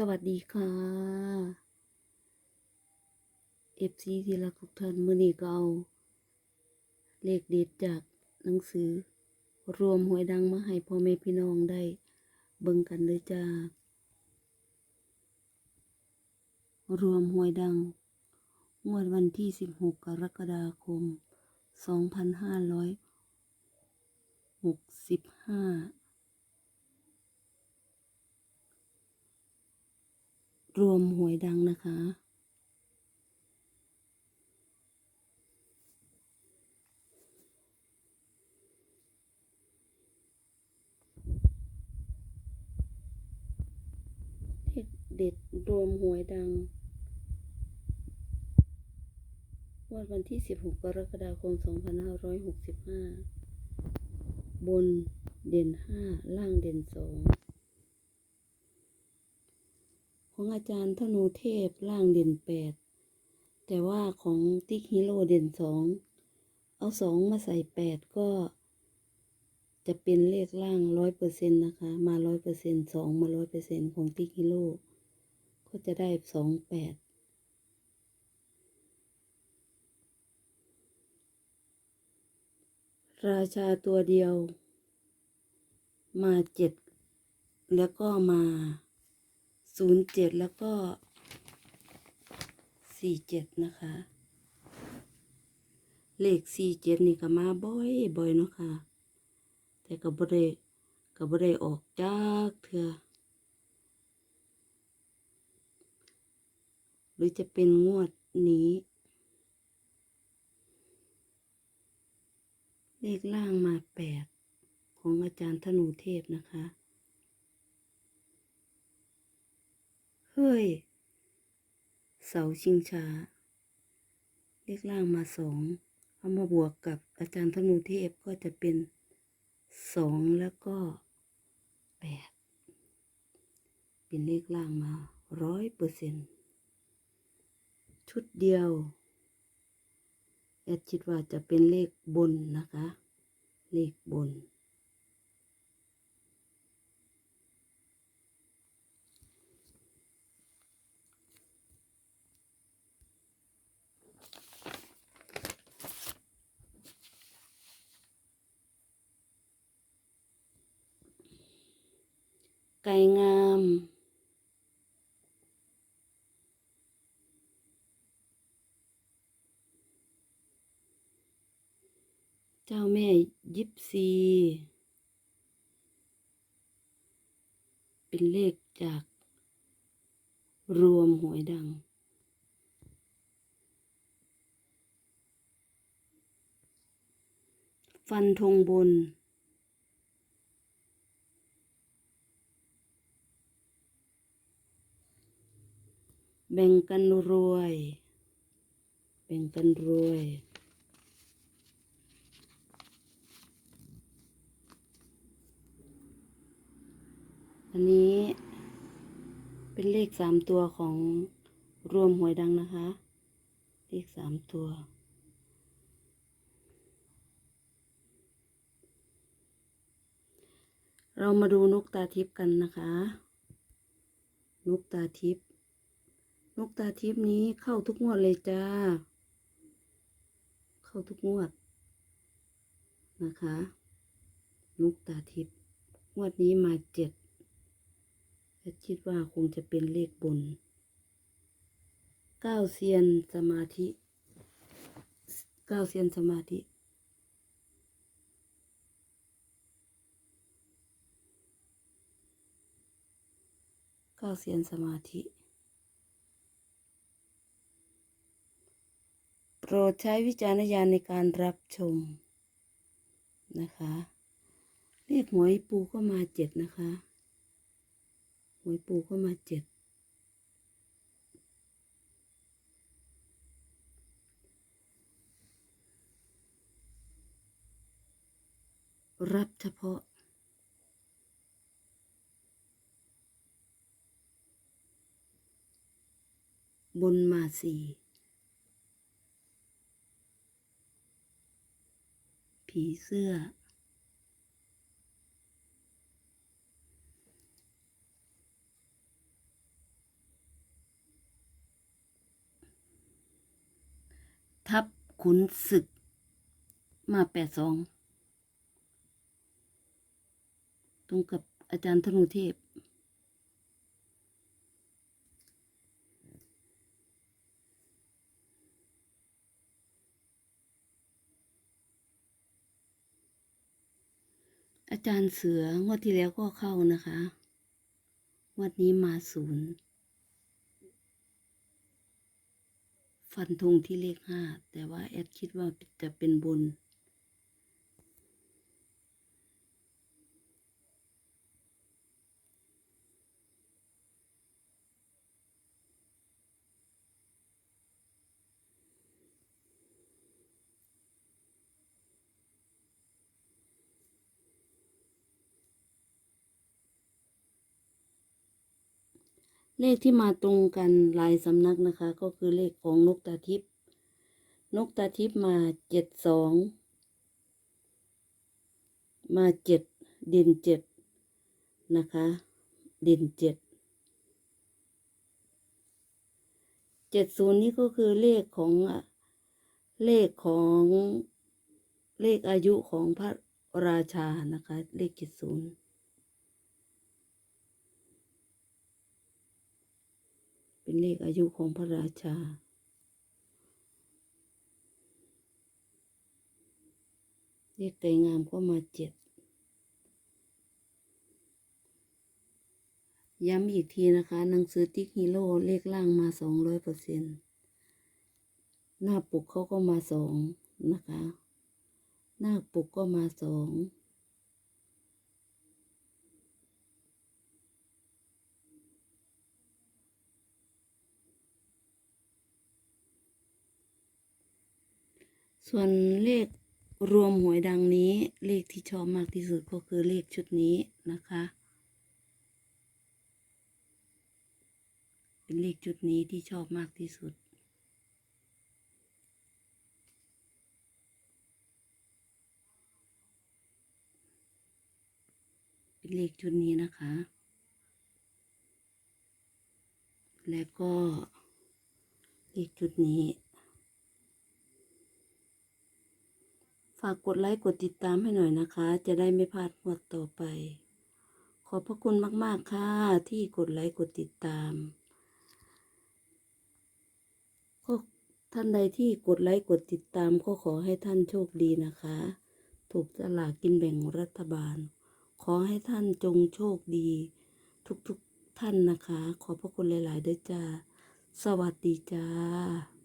สวัสดีค่ะเอฟซีที่รักทุกท่านมื้อนี้ก็เอาเลขเด็ดจากหนังสือ รวมหวยดังมาให้พ่อแม่พี่น้องได้เบิ่งกันเลยจ้ารวมหวยดัง งวดวันที่ 16 กรกฎาคม 2565 รวมหวยดังนะคะ เด็ดรวมหวยดังงวดวันที่ 16 กรกฎาคม 2565 บนเด่น 5 ล่างเด่น 2 ของอาจารย์ธนูเทพล่างเด่น8แต่ว่าของติ๊กฮีโร่เด่น2เอา2มาใส่8ก็ จะเป็นเลขล่าง100%นต์นะคะ มา100% 2มา100%ของติ๊กฮีโร่ก็จะได้2 8ราชาตัวเดียว มาเจ็ดแล้วก็มา ศูนย์เจ็ดแล้วก็สี่เจ็ดนะคะ เลขสี่เจ็ดนี่ก็มาบ่อยบ่อยเนาะค่ะ แต่ก็บ่ได้ก็บ่ได้ออกจากเถื่อหรือจะเป็นงวดนี้ เลขล่างมาแปดของอาจารย์ธนูเทพนะคะ เฮ้ย เสาชิงช้า เลขล่างมาสอง เอามาบวกกับอาจารย์ธนูเทพก็จะเป็นสองแล้วก็แปดเป็นเลขล่างมาร้อยเปอร์เซ็นต์ชุดเดียว แอดคิดว่าจะเป็นเลขบนนะคะ เลขบน ไก่งาม เจ้าแม่ยิปซี เป็นเลขจากรวมหวยดังฟันธงบน แบ่งกันรวย แบ่งกันรวย อันนี้เป็นเลขสามตัวของรวมหวยดังนะคะ เลขสามตัว เรามาดูนกตาทิพย์กันนะคะ นกตาทิพย์ นกตาทิพย์นี้เข้าทุกงวดเลยจ้า เข้าทุกงวด นะคะ นกตาทิพย์งวดนี้มาเจ็ดและคิดว่าคงจะเป็นเลขบนเก้าเซียนสมาธิเก้าเซียนสมาธิเก้าเซียนสมาธิ โปรดใช้วิจารณญาณในการรับชมนะคะเลขหวยปูก็มาเจ็ดนะคะหวยปูก็มาเจ็ดรับเฉพาะ บนมาสี่ ผีเสื้อ ทับขุนศึก มาแปดสอง ตรงกับอาจารย์ธนูเทพ อาจารย์เสืองวดที่แล้วก็เข้านะคะวันนี้มาศูนย์ฟันธงที่เลขห้าแต่ว่าแอดคิดว่าจะเป็นบน เลขที่มาตรงกันหลายสำนักนะคะ ก็คือเลขของนกตาทิพย์นกตาทิพย์มาเจ็ดสองมาเจ็ดเด่นเจ็ดนะคะ เด่นเจ็ดเจ็ดศูนย์นี่ก็คือเลขของเลขของเลขอายุของพระราชานะคะ เลขเจ็ดศูนย์ เป็นเลขอายุของพระราชา เลขไก่งามก็มาเจ็ด ย้ำอีกทีนะคะ หนังสือติ๊กฮีโร่เลขล่างมาสองร้อยเปอร์เซ็นหน้าปกเขาก็มาสองนะคะ หน้าปกก็มาสอง ส่วนเลขรวมหวยดังนี้ เลขที่ชอบมากที่สุดก็คือเลขชุดนี้นะคะ เป็นเลขชุดนี้ที่ชอบมากที่สุดเป็นเลขชุดนี้นะคะ แล้วก็เลขชุดนี้ากกดไลค์กดติดตามให้หน่อยนะคะ จะได้ไม่พลาดงวดต่อไป ขอบพระคุณมากๆค่ะ ที่กดไลค์กดติดตามก็ท่านใดที่กดไลค์กดติดตามก็ขอให้ท่านโชคดีนะคะ ถูกสลากกินแบ่งรัฐบาล ขอให้ท่านจงโชคดี ทุกๆท่านนะคะ ขอบพระคุณหลาย ๆ ด้วยจ้า สวัสดีจ้า